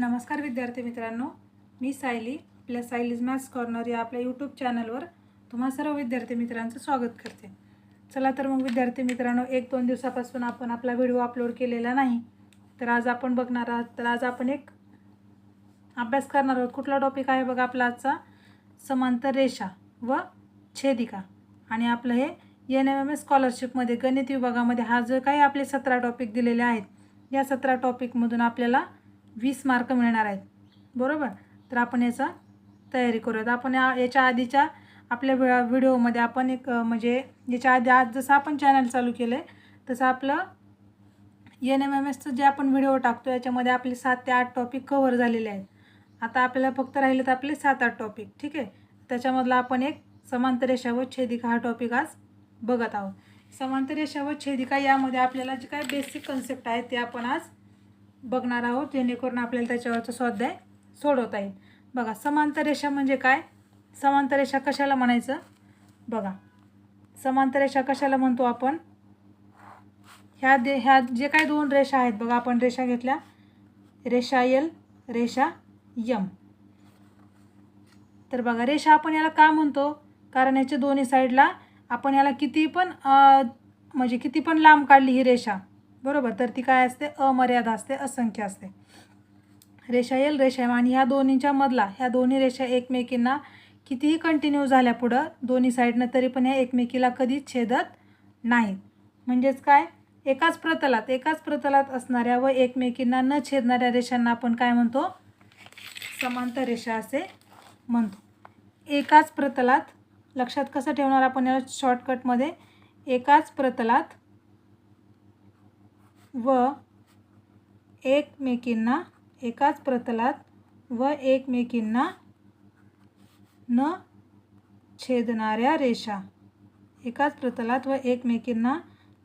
नमस्कार विद्यार्थी मित्रांनो मी सायली आपल्या सायलीज मॅथ्स कॉर्नर या आपल्या यूट्यूब चॅनलवर तुम्हा सर्व विद्यार्थी मित्रांचं स्वागत करते. चला तर मग विद्यार्थी मित्रांनो एक दोन दिवसापासून आपण आपला व्हिडिओ अपलोड केलेला नाही तर आज आपण बघणार आहात तर आज आपण एक अभ्यास करणार आहोत. कुठला टॉपिक आहे बघा आपला आजचा? समांतर रेषा व छेदिका. आणि आपलं हे एन एम एम एस स्कॉलरशिपमध्ये गणित विभागामध्ये हा जो काही आपले सतरा टॉपिक दिलेले आहेत या सतरा टॉपिकमधून आपल्याला वीस मार्क मिळणार आहेत. बरोबर? तर आपण याचा तयारी करूयात. आपण या याच्या आधीच्या आपल्या व्हि व्हिडिओमध्ये आपण एक म्हणजे याच्या आधी आज जसं आपण चॅनल चालू केलं आहे तसं आपलं एन एम एम एसचं जे आपण व्हिडिओ टाकतो याच्यामध्ये आपले सात ते आठ टॉपिक कव्हर झालेले आहेत. आता आपल्याला फक्त राहिले तर आपले सात आठ टॉपिक ठीक आहे? त्याच्यामधला आपण एक समांतरेषा व छेदिका हा टॉपिक आज बघत आहोत. समांतरेषा व छेदिका यामध्ये आपल्याला जे काय बेसिक कन्सेप्ट आहेत ते आपण आज बघणार आहोत जेणेकरून आपल्याला त्याच्यावरचं स्वाध्याय सोडवता येईल. बघा समांतर रेषा म्हणजे काय? समांतर रेषा कशाला म्हणायचं? बघा समांतर रेषा कशाला म्हणतो आपण? ह्या दे ह्या जे काही दोन रेषा आहेत बघा आपण रेषा घेतल्या. रेषा यल रेषा यम तर बघा रेषा आपण याला का म्हणतो? कारण याच्या दोन्ही साईडला आपण याला किती पण म्हणजे किती पण लांब काढली ही रेषा. बरोबर? तर ती काय असते? अमर्यादा असते असंख्य असते. रेषा येईल रेषा आणि ह्या दोन्हीच्या मधला ह्या दोन्ही रेषा एकमेकींना कितीही कंटिन्यू झाल्या पुढं दोन्ही साईडनं तरी पण ह्या एकमेकीला कधीच छेदत नाहीत. म्हणजेच काय? एकाच प्रतलात एकाच प्रतलात असणाऱ्या व एकमेकींना न छेदणाऱ्या रेषांना आपण काय म्हणतो? समांतर रेषा असे म्हणतो. एकाच प्रतलात लक्षात कसं ठेवणार आपण याला शॉर्टकटमध्ये एकाच प्रतलात व एकमेकींना एकाच प्रतलात व एकमेकींना न छेदणाऱ्या रेषा. एकाच प्रतलात व एकमेकींना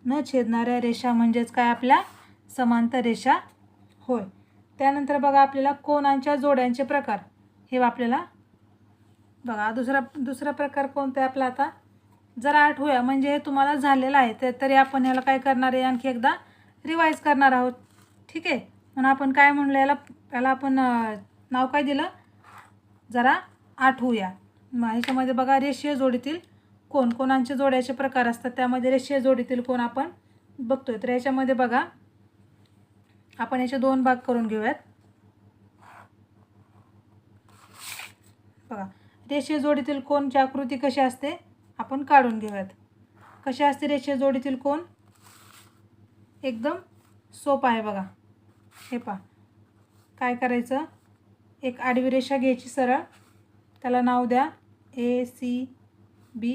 न छेदणाऱ्या रेषा म्हणजेच काय आपल्या? समांतर रेषा. होय. त्यानंतर बघा आपल्याला कोणांच्या जोड्यांचे प्रकार. हे आपल्याला बघा दुसरा दुसरा प्रकार कोणता आहे आपला आता? जरा आठवूया. म्हणजे हे तुम्हाला झालेलं आहे. तर तरी आपण याला काय करणार आहे? आणखी एकदा रिवाईज करणार आहोत. ठीक आहे? म्हणून आपण काय म्हणलं याला याला आपण नाव काय दिलं? जरा आठवूया. मग ह्याच्यामध्ये बघा रेषीय जोडीतील कोण कोणांचे जोड्याचे प्रकार असतात त्यामध्ये रेषीय जोडीतील कोण आपण बघतोय. तर याच्यामध्ये बघा आपण याचे दोन भाग करून घेऊयात. बघा रेषीय जोडीतील कोणची आकृती कशी असते आपण काढून घेऊयात. कशी असते रेषीय जोडीतील कोण? एकदम सोपं आहे बघा. हे पहा. काय करायचं? एक आडवी रेषा घ्यायची सरळ. त्याला नाव द्या. ए सी बी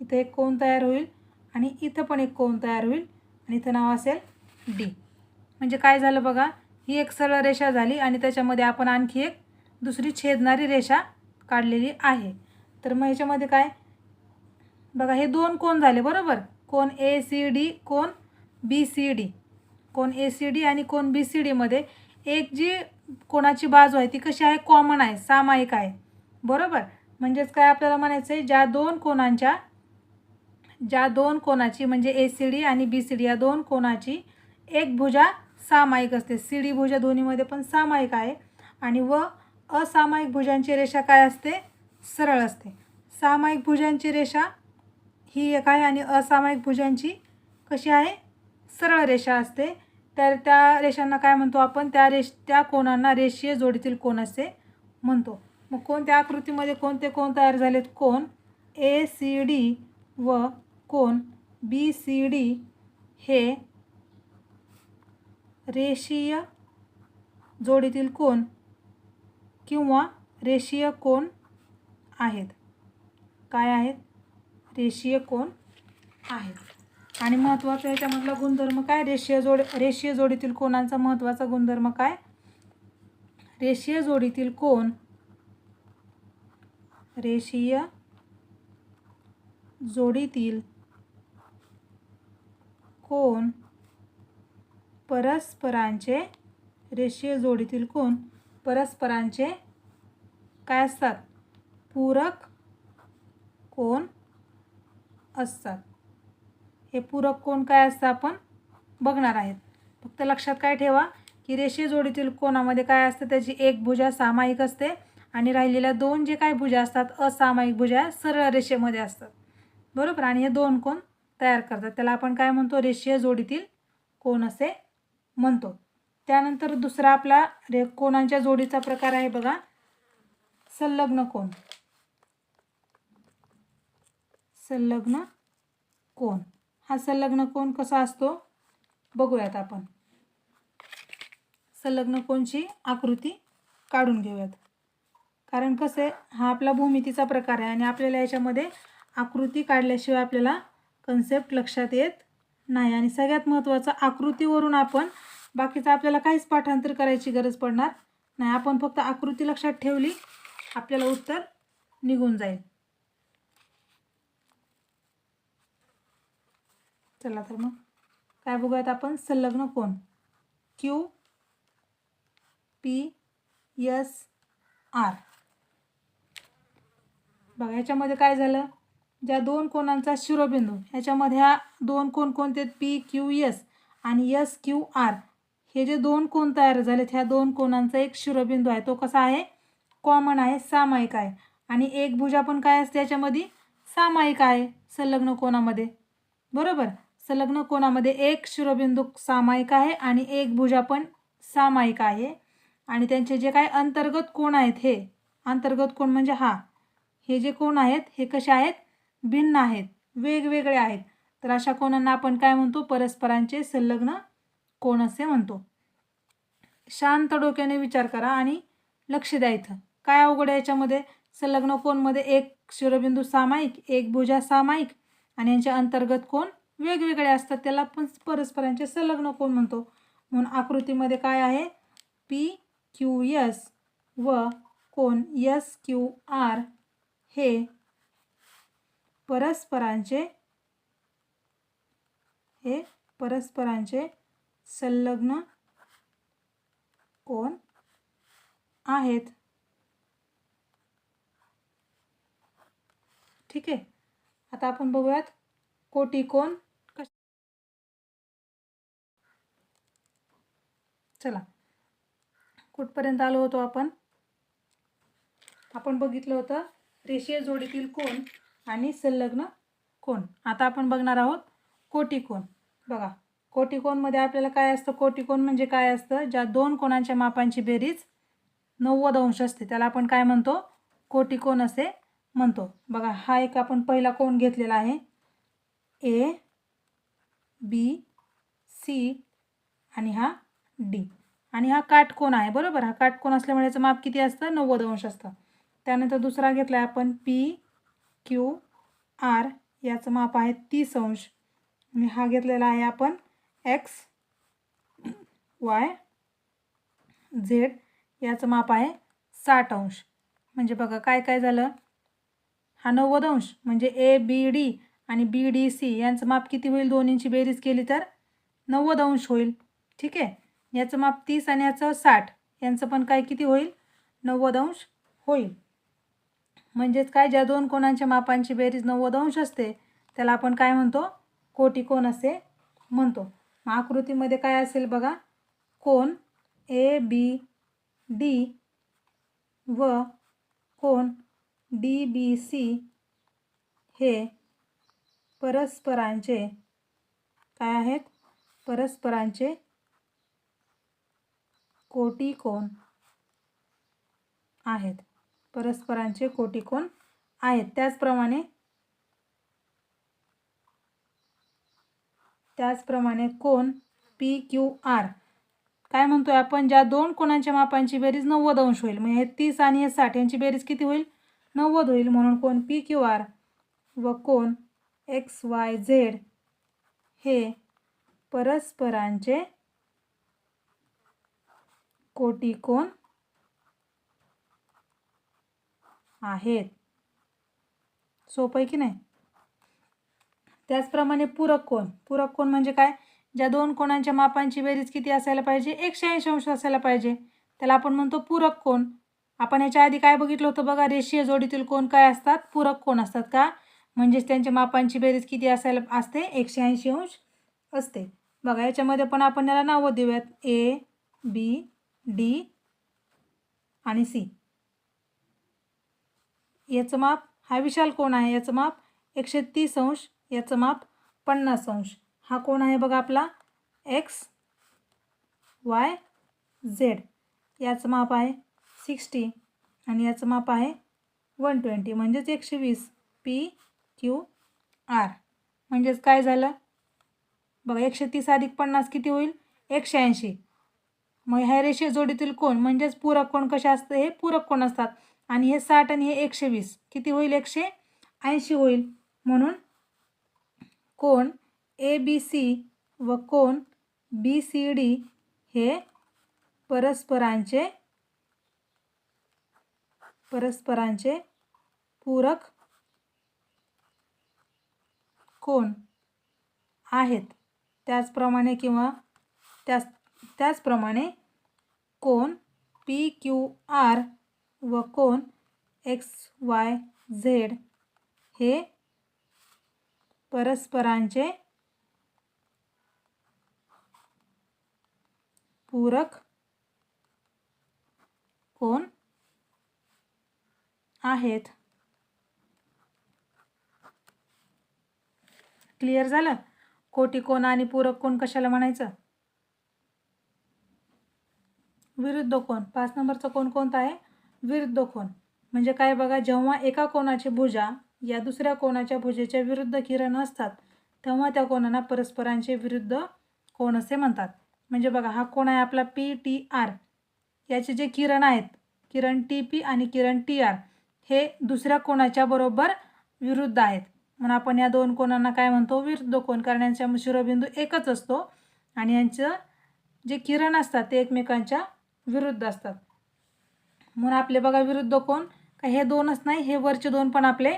इथं एक कोण तयार होईल आणि इथं पण एक कोण तयार होईल आणि इथं नाव असेल डी म्हणजे काय झालं बघा? ही एक सरळ रेषा झाली आणि त्याच्यामध्ये आपण आणखी एक दुसरी छेदणारी रेषा काढलेली आहे. तर मग ह्याच्यामध्ये काय? बघा हे दोन कोण झाले बरोबर? कोण ए सी डी कोण बी सी डी. कोण ए सी डी आणि कोण बी सी डीमध्ये एक जी कोणाची बाजू आहे ती कशी आहे? कॉमन आहे सामायिक आहे. बरोबर? म्हणजेच काय आपल्याला म्हणायचं आहे ज्या दोन कोणांच्या ज्या दोन कोणाची म्हणजे ए सी डी आणि बी सी डी या दोन कोणाची एक भुजा सामायिक असते. सी डी भुजा दोन्हीमध्ये पण सामायिक आहे आणि व असामायिक भुजांची रेषा काय असते? सरळ असते. सामायिक भुजांची रेषा ही एक आहे आणि असामायिक भुजांची कशी आहे? सरळ रेषा असते. तर त्या रेषांना काय म्हणतो आपण? त्या रेष त्या कोणांना रेषीय जोडीतील कोण असे म्हणतो. मग कोणत्या आकृतीमध्ये कोणते कोण तयार झालेत? कोण? ए सी डी व कोण? बी सी डी हे रेषीय जोडीतील कोण किंवा रेषीय कोण आहेत? काय आहेत? रेषीय कोण आहेत? आणि महत्त्वाचा याच्यामधला गुणधर्म काय? रेषीय जोड रेषीय जोडीतील कोणांचा महत्त्वाचा गुणधर्म काय? रेषीय जोडीतील कोण? रेषीय जोडीतील कोण? परस्परांचे रेषीय जोडीतील कोण? परस्परांचे काय असतात? पूरक कोण असतात? हे पूरक कोण काय असतं आपण बघणार आहेत. फक्त लक्षात काय ठेवा की रेषीय जोडीतील कोणामध्ये काय असतं? त्याची एक भुजा सामायिक असते आणि राहिलेल्या दोन जे काही भुजा असतात असामायिक भुजा सरळ रेषेमध्ये असतात. बरोबर? आणि हे दोन कोण तयार करतात? त्याला आपण काय म्हणतो? रेषीय जोडीतील कोण असे म्हणतो. त्यानंतर दुसरा आपला रे कोणांच्या जोडीचा प्रकार आहे बघा. संलग्न कोण संलग्न कोण हा संलग्न कोण कसा असतो? बघूयात आपण. संलग्न कोणची? आकृती काढून घेऊयात. कारण कसं आहे हा आपला भूमितीचा प्रकार आहे आणि आपल्याला याच्यामध्ये आकृती काढल्याशिवाय आपल्याला कन्सेप्ट लक्षात येत नाही. आणि सगळ्यात महत्त्वाचं आकृतीवरून आपण बाकीचं आपल्याला काहीच पाठांतर करायची गरज पडणार नाही. आपण फक्त आकृती लक्षात ठेवली आपल्याला उत्तर निघून जाईल. चला तर मग. काय बघूयात आपण? संलग्न कोण? क्यू पी यस आर बघा ह्याच्यामध्ये काय झालं? ज्या दोन कोणांचा शिरोबिंदू ह्याच्यामध्ये ह्या दोन कोण कोणते? पी क्यू यस आणि यस क्यू आर हे जे दोन कोण तयार झालेत ह्या दोन कोणांचा एक शिरोबिंदू आहे. तो कसा आहे? कॉमन आहे सामायिक आहे. आणि एक भुजा पण काय असते याच्यामध्ये? सामायिक आहे संलग्न कोणामध्ये बरोबर? संलग्न कोणामध्ये? एक शिरोबिंदू सामायिक आहे आणि एक भुजा पण सामायिक आहे. आणि त्यांचे जे काय अंतर्गत कोण आहेत हे? अंतर्गत कोण म्हणजे हा. हे जे कोण आहेत हे कसे आहेत? भिन्न आहेत. वेगवेगळे आहेत. तर अशा कोणांना आपण काय म्हणतो? परस्परांचे संलग्न कोण असे म्हणतो. शांत डोक्याने विचार करा आणि लक्ष द्यायचं काय अवघड आहे याच्यामध्ये? संलग्न कोणमध्ये? एक शिरोबिंदू सामायिक एक भुजा सामायिक आणि यांच्या अंतर्गत कोण वेगवेगळे असतात. त्याला आपण परस्परांचे संलग्न कोण म्हणतो? म्हणून आकृतीमध्ये काय आहे? पी क्यू एस व कोण? एस क्यू आर हे परस्परांचे हे परस्परांचे संलग्न कोण आहेत? ठीक आहे. आता आपण बघूयात. कोटी कोण? कश चला. कुठपर्यंत आलो होतो आपण? आपण बघितलं होतं रेषीय जोडीतील कोण आणि संलग्न कोण? आता आपण बघणार आहोत कोटी कोण. बघा कोटी कोणमध्ये आपल्याला काय असतं? कोटी कोण म्हणजे काय असतं? ज्या दोन कोणांच्या मापांची बेरीज नव्वद अंश असते. त्याला आपण काय म्हणतो? कोटी कोण असे म्हणतो. बघा हा एक आपण पहिला कोण घेतलेला आहे. ए बी सी आणि हा डी. आणि हा काटकोन आहे बरोबर? हा काटकोन असल्यामुळे याचं माप किती असतं? नव्वद अंश असतं. त्यानंतर दुसरा घेतला आहे आपण पी क्यू आर याचं माप आहे तीस अंश. आणि हा घेतलेला आहे आपण एक्स वाय झेड याचं माप आहे साठ अंश. म्हणजे बघा काय काय झालं? हा नव्वद अंश. म्हणजे ए बी डी आणि बी डी सी यांचं माप किती होईल? दोन्हींची बेरीज केली तर नव्वद अंश होईल. ठीक आहे? याचं माप तीस आणि याचं साठ यांचं पण काय किती होईल? नव्वद अंश होईल. म्हणजेच काय? ज्या दोन कोणांच्या मापांची बेरीज नव्वद अंश असते त्याला आपण काय म्हणतो? कोटी कोण असे म्हणतो. मग आकृतीमध्ये काय असेल बघा? कोण ए बी डी व कोण डी बी सी हे परस्परांचे काय आहेत? परस्परांचे कोटी कोण आहेत. परस्परांचे कोटी कोण आहेत. त्याचप्रमाणे त्याचप्रमाणे कोण पी क्यू आर. काय म्हणतोय आपण? ज्या दोन कोणांच्या मापांची बेरीज नव्वद अंश होईल. म्हणजे हे तीस आणि हे साठ यांची बेरीज किती होईल? नव्वद होईल. म्हणून कोण पी क्यू आर व कोण एक्स वाय झेड हे परस्परांचे कोटी कोण आहेत. सोपं आहे की नाही? त्याचप्रमाणे पूरक कोण पूरक कोण म्हणजे काय? ज्या दोन कोणांच्या मापांची बेरीज किती असायला पाहिजे? एकशे ऐंशी अंश असायला पाहिजे. त्याला आपण म्हणतो पूरक कोण आपण ह्याच्या आधी काय बघितलं होतं बघा? रेषीय जोडीतील कोण काय असतात? पूरक कोण असतात का? म्हणजेच त्यांच्या मापांची बेरीज किती असायला असते? एकशे ऐंशी अंश असते. बघा याच्यामध्ये पण आपण याला नावं देऊयात. ए बी डी आणि सी याचं माप हा विशाल कोण आहे याचं माप एकशे तीस अंश याचं माप पन्नास अंश. हा कोण आहे बघा आपला एक्स वाय झेड याचं माप आहे सिक्स्टी आणि याचं माप आहे वन ट्वेंटी. म्हणजेच एकशे वीस. पी क्यू आर म्हणजेच काय झालं? बघा एकशे तीस अधिक पन्नास किती होईल? एकशे ऐंशी मग ह्या रेषे जोडीतील कोण म्हणजेच पूरक कोण कसे असतं? हे पूरक कोण असतात. आणि हे साठ आणि हे एकशे वीस किती होईल? एकशे ऐंशी होईल. म्हणून कोण ए बी सी व कोण बी सी डी हे परस्परांचे परस्परांचे पूरक कोण आहेत? त्याचप्रमाणे किंवा त्याच त्याचप्रमाणे कोण? पी क्यू आर व कोण? एक्स वाय झेड हे परस्परांचे पूरक कोण आहेत? क्लिअर झालं? कोटी कोण आणि पूरक कोण कशाला म्हणायचं? विरुद्ध कोण? पाच नंबरचा कोण कोणता आहे? विरुद्ध कोण? म्हणजे काय बघा जेव्हा एका कोणाची भुजा या दुसऱ्या कोणाच्या भुजेच्या विरुद्ध किरण असतात तेव्हा त्या कोणांना परस्परांचे विरुद्ध कोण असे म्हणतात? म्हणजे बघा हा कोण आहे आपला? P T R. याचे जे किरण आहेत किरण टी पी आणि किरण टी आर हे दुसऱ्या कोणाच्या बरोबर विरुद्ध आहेत. म्हणून आपण या दोन कोणांना काय म्हणतो? विरुद्ध कोण? कारण यांच्या शिरोबिंदू एकच असतो. आणि यांचं जे किरण असतात ते एकमेकांच्या विरुद्ध असतात. म्हणून आपले बघा विरुद्ध कोण? का हे दोनच नाही हे वरचे दोन पण आपले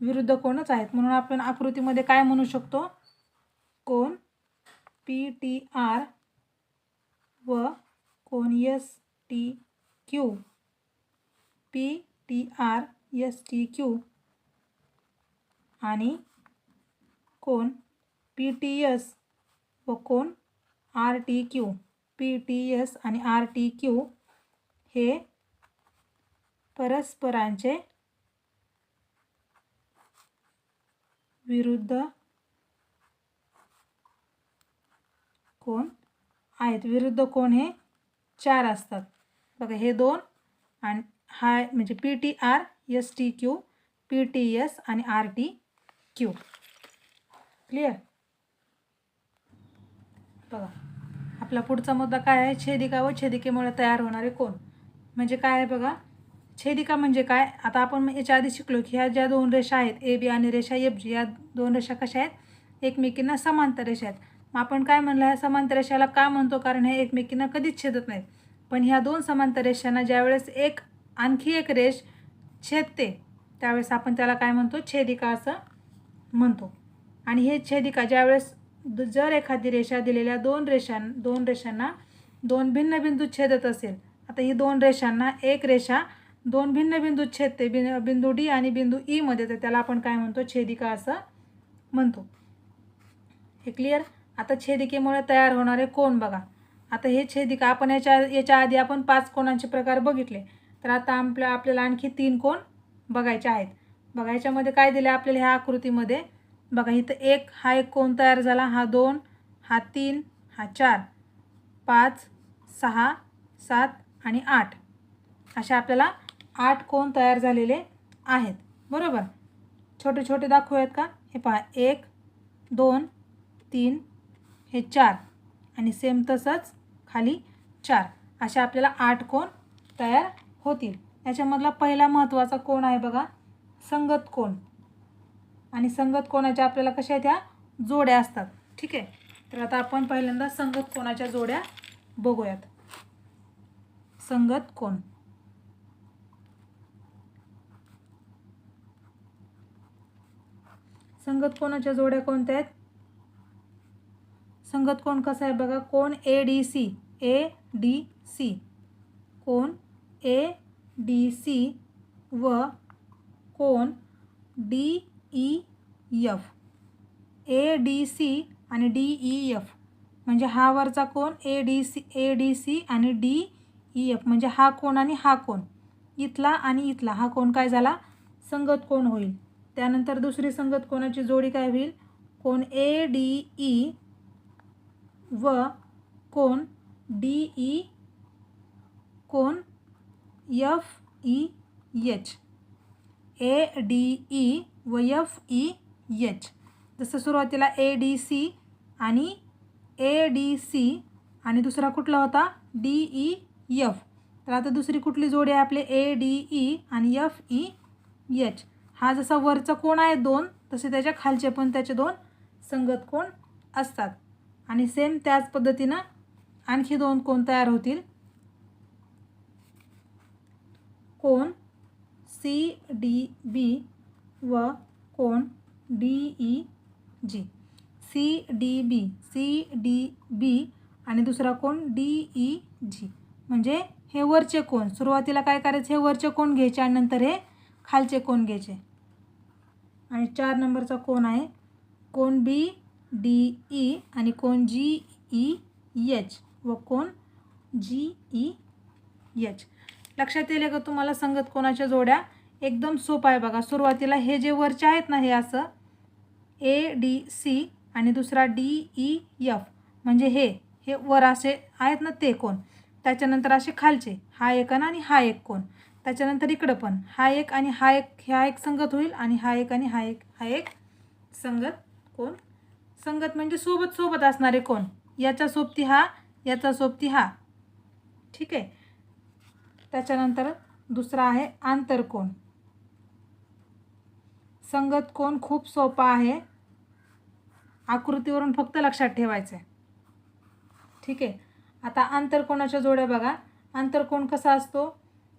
विरुद्ध कोणच आहेत. म्हणून आपण आकृतीमध्ये काय म्हणू शकतो? कोण? पी टी आर व कोण? S T Q. P T R S T Q. आणि कोण? पी टी एस व कोण? R T Q P T S आणि आर टी क्यू हे परस्परांचे विरुद्ध कोण आहेत? विरुद्ध कोण हे? चार असतात. बघा हे दोन आणि हा म्हणजे P T R S T Q P T S आणि आर टी क्यू क्लिअर बघा. आपला पुढचा मुद्दा काय आहे? छेदिका व छेदिकेमुळे तयार होणारे कोण? म्हणजे काय आहे बघा? छेदिका म्हणजे काय? आता आपण याच्या आधी शिकलो की ह्या ज्या दोन रेषा आहेत ए बी आणि रेषा एफ जी या दोन रेषा कशा आहेत? एकमेकींना समांतर रेषा आहेत. मग आपण काय म्हणलं? ह्या समांतर रेषाला का म्हणतो? कारण हे एकमेकींना कधीच छेदत नाहीत. पण ह्या दोन समांतर रेषांना ज्यावेळेस एक आणखी एक रेष छेदते त्यावेळेस आपण त्याला काय म्हणतो? छेदिका असं म्हणतो. आणि हे छेदिका ज्यावेळेस जर एखादी रेषा दिलेल्या दोन रेषां दोन रेषांना दोन भिन्न बिंदू छेदत असेल आता ही दोन रेषांना एक रेषा दोन भिन्न बिंदू छेदते बिन बिंदू डी आणि बिंदू ईमध्ये तर त्याला आपण काय म्हणतो? छेदिका असं म्हणतो. हे क्लिअर आता छेदिकेमुळे तयार होणारे कोण बघा. आता हे छेदिका आपण याच्या याच्या आधी आपण पाच कोणांचे प्रकार बघितले. तर आता आपल्या आपल्याला आणखी तीन कोण बघायचे आहेत. बघा याच्यामध्ये काय दिलं आपल्याला ह्या आकृतीमध्ये? बघा इथं एक हा एक कोण तयार झाला? हा दोन हा तीन हा चार पाच सहा सात आणि आठ. अशा आपल्याला आठ कोण तयार झालेले आहेत. बरोबर? छोटे छोटे दाखवूयात का? हे पहा एक दोन तीन हे चार आणि सेम तसंच खाली चार. अशा आपल्याला आठ कोण तयार होतील. याच्यामधला पहिला महत्त्वाचा कोण आहे बघा? संगत कोण? आणि संगत कोणाच्या आपल्याला कशा आहेत ह्या जोड्या असतात. ठीक आहे? तर आता आपण पहिल्यांदा संगत कोणाच्या जोड्या बघूयात. संगत कोण? संगत कोणाच्या जोड्या कोणत्या आहेत? संगत कोण कसं आहे बघा? कोण? A D C A D C कोण? ए डी सी व कोण? D E F. A D C आणि डी ई एफ. म्हणजे हा वरचा कोण? A D C A D C आणि डी ई एफ. म्हणजे हा कोण आणि हा कोण? इथला आणि इथला. हा कोण काय झाला? संगत कोण होईल? त्यानंतर दुसरी संगत कोणाची जोडी काय होईल? कोण? A D E. व कोण? D E. कोण? F E H. A D E व एफ ई एच. जसं सुरुवातीला ए डी सी आणि ए डी सी आणि दुसरा कुठला होता? D E F. तर आता दुसरी कुठली जोडी आहे आपले? ए डी ई आणि एफ ई एच. हा जसा वरचा कोण आहे दोन तसे त्याच्या खालचे पण त्याचे दोन संगत कोण असतात. आणि सेम त्याच पद्धतीनं आणखी दोन कोण तयार होतील. कोण सी डी बी व कोण? D E G. C D B C D B आणि दुसरा कोण? D E G. म्हणजे हे वरचे कोण? सुरुवातीला काय करायचं? हे वरचे कोण घ्यायचे आणि नंतर हे खालचे कोण घ्यायचे? आणि चार नंबरचा कोण आहे? कोण बी डी ई आणि कोण जी ई एच व कोण? G E H. लक्षात येईल का तुम्हाला संगत कोणाच्या जोड्या? एकदम सोपं आहे बघा. सुरुवातीला हे जे वरचे आहेत ना हे असं ए डी सी आणि दुसरा डी ई एफ म्हणजे हे हे वर असे आहेत ना ते कोण? त्याच्यानंतर असे खालचे. हा एक आणि आणि हा एक कोण? त्याच्यानंतर इकडं पण. हा एक आणि हा एक ह्या एक संगत होईल आणि हा एक आणि हा एक हा एक संगत कोण? संगत म्हणजे सोबत सोबत असणारे कोण? याचा सोबती हा याचा सोबती हा. ठीक आहे? त्याच्यानंतर दुसरा आहे आंतरकोण संगत कोण खूप सोपा आहे. आकृतीवरून फक्त लक्षात ठेवायचं आहे ठीक आहे? आता आंतरकोणाच्या जोड्या बघा. आंतरकोण कसा असतो?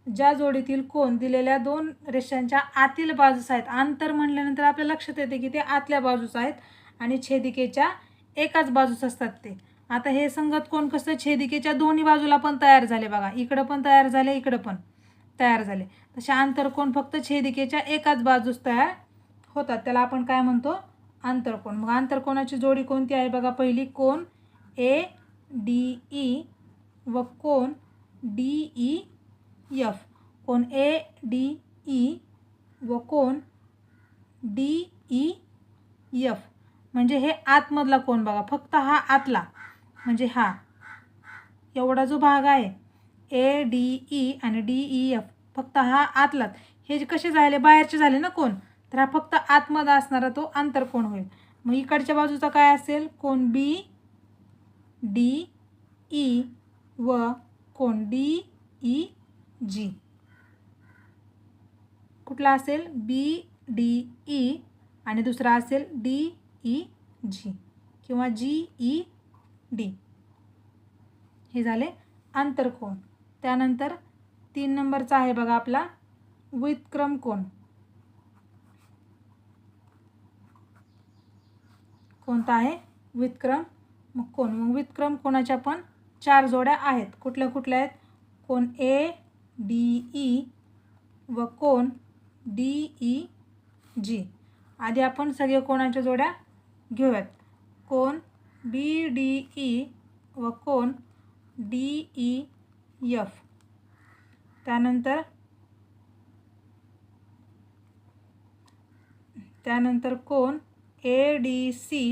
ज्या जोडीतील कोण दिलेल्या दोन रेषांच्या आतील बाजूस आहेत. आंतर म्हणल्यानंतर आपल्या लक्षात येते की ते आतल्या बाजूस आहेत आणि छेदिकेच्या एकाच बाजूस असतात ते. आता हे संगत कोण कसं? छेदिकेच्या दोन्ही बाजूला पण तयार झाले बघा. इकडं पण तयार झाले इकडं पण तयार झाले. तसे आंतरकोण फक्त छेदिकेच्या एकाच बाजूस तयार होतात. त्याला आपण काय म्हणतो? आंतरकोण मग आंतरकोणाची जोडी कोणती आहे बघा? पहिली कोण? ए डी ई व कोण? D E F. कोण ए डी ई व कोण? D E F. म्हणजे हे आतमधला कोण बघा? फक्त हा आतला. म्हणजे हा. एवढा जो भाग आहे ए डी ई आणि डी ई एफ फक्त हा आतलात हे जे कसे झाले? बाहेरचे झाले ना कोण? तर हा फक्त आतमध्ये असणारा तो आंतरकोण होईल? मग इकडच्या बाजूचा काय असेल? कोण बी डी ई व कोण डी ई जी कुठला असेल? बी डी ई आणि दुसरा असेल डी ई जी किंवा जी ई e, डी. हे झाले आंतरकोण त्यानंतर तीन नंबरचा आहे बघा आपला विक्रम कोण कोणता आहे? विक्रम मग कोण मग विक्रम कोणाच्या पण चार जोड्या आहेत. कुठल्या कुठल्या आहेत? कोण ए डी ई व कोण डी ई जी. आधी आपण सगळे कोणाच्या जोड्या घेऊयात? कोण बी डी ई व कोण डी ई यफ त्यानंतर त्यानंतर कोण ए डी सी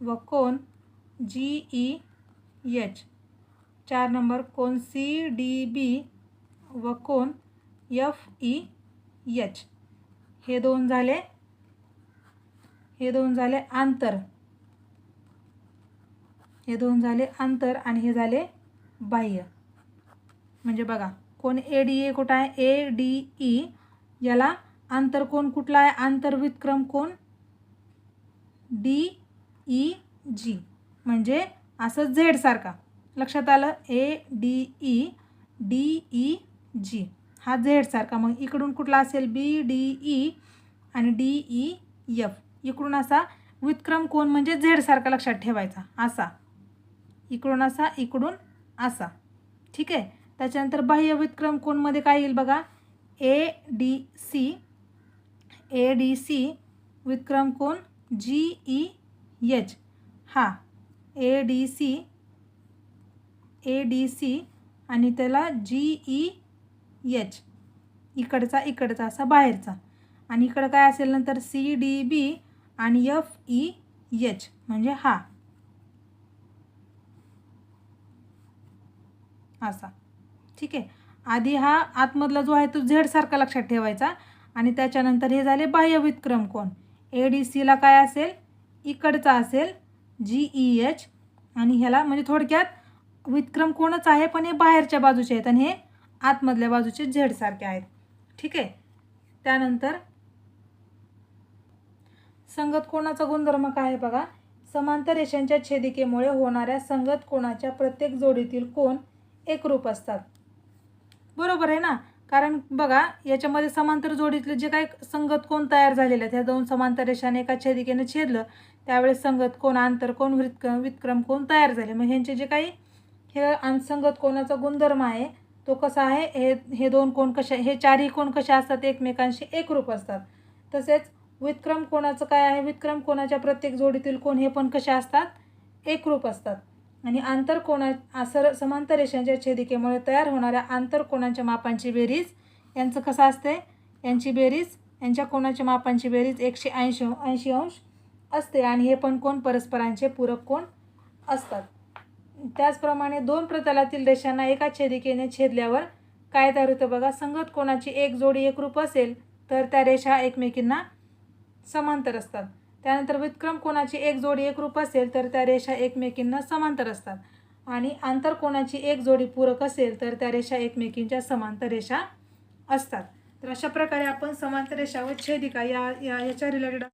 व कोण जी ई एच. चार नंबर कोण सी डी बी व कोण एफ ई एच. हे दोन झाले. हे दोन झाले आंतर. हे दोन झाले आंतर आणि हे झाले बाह्य. म्हणजे बघा कोण ए डी ए कुठं आहे? ए डी ई याला आंतर कोण कुठला आहे? आंतरविक्रम कोण? डी ई जी म्हणजे असं झेड सारखा. लक्षात आलं? A D E D E G हा झेड सारखा. मग इकडून कुठला असेल? बी डी ई आणि डी ई एफ इकडून असा विक्रम कोण? म्हणजे झेड सारखा लक्षात ठेवायचा. असा. इकडून असा इकडून असा. ठीक आहे? त्याच्यानंतर बाह्य विक्रम कोणमध्ये काय येईल बघा? A D C A D C विक्रम कोण? जी ई एच हा. A D C A D C आणि त्याला जी ई एच इकडचा इकडचा असा बाहेरचा. आणि इकडं काय असेल नंतर सी डी बी आणि एफ ई एच म्हणजे हा. असा. ठीक? आहे आधी हा आतमधला जो आहे तो झेडसारखा लक्षात ठेवायचा आणि त्याच्यानंतर हे झाले बाह्य विक्रम कोण ए डी सीला काय असेल? इकडचा असेल जी ई एच आणि ह्याला म्हणजे थोडक्यात विक्रम कोणच आहे पण हे बाहेरच्या बाजूचे आहेत आणि हे आतमधल्या बाजूचे झेडसारखे आहेत. ठीक? आहे त्यानंतर संगत कोणाचा गुणधर्म काय आहे बघा? समांतर रेषांच्या छेदिकेमुळे होणाऱ्या संगत कोणाच्या प्रत्येक जोडीतील कोण एकरूप असतात. बरोबर आहे ना? कारण बघा याच्यामध्ये समांतर जोडीतले जे काही संगत कोण तयार झालेले आहेत ह्या दोन समांतर रेषाने एका छेदिकेने छेदलं त्यावेळेस संगत कोण आंतर कोण वित विक्रम कोण तयार झाले? मग ह्यांचे जे काही हे संगत कोणाचा गुणधर्म आहे तो कसा आहे? हे हे दोन कोण कशा हे चारही कोण कशा असतात? एकमेकांशी एकरूप असतात. तसेच विक्रम कोणाचं काय आहे? विक्रम कोणाच्या प्रत्येक जोडीतील कोण हे पण कसे असतात? एकरूप असतात. आणि आंतरकोणा आसर समांतर रेषांच्या छेदिकेमुळे तयार होणाऱ्या आंतरकोणांच्या मापांची बेरीज यांचं कसं असते? यांची बेरीज यांच्या कोणाच्या मापांची बेरीज एकशे ऐंशी ऐंशी अंश असते. आणि हे पण कोण? परस्परांचे पूरक कोण? असतात. त्याचप्रमाणे दोन प्रतलातील रेषांना एका छेदिकेने छेदल्यावर काय तयार होतं बघा? संगत कोणाची एक जोडी एकरूप असेल तर त्या रेषा एकमेकींना समांतर असतात. त्यानंतर विक्रम कोणाची एक जोडी एकरूप असेल तर त्या रेषा एकमेकींना समांतर असतात. आणि आंतर कोणाची एक जोडी पूरक असेल तर त्या रेषा एकमेकींच्या समांतर रेषा असतात. तर अशा प्रकारे आपण समांतर रेषा व छेदिका या या याच्या रिलेटेड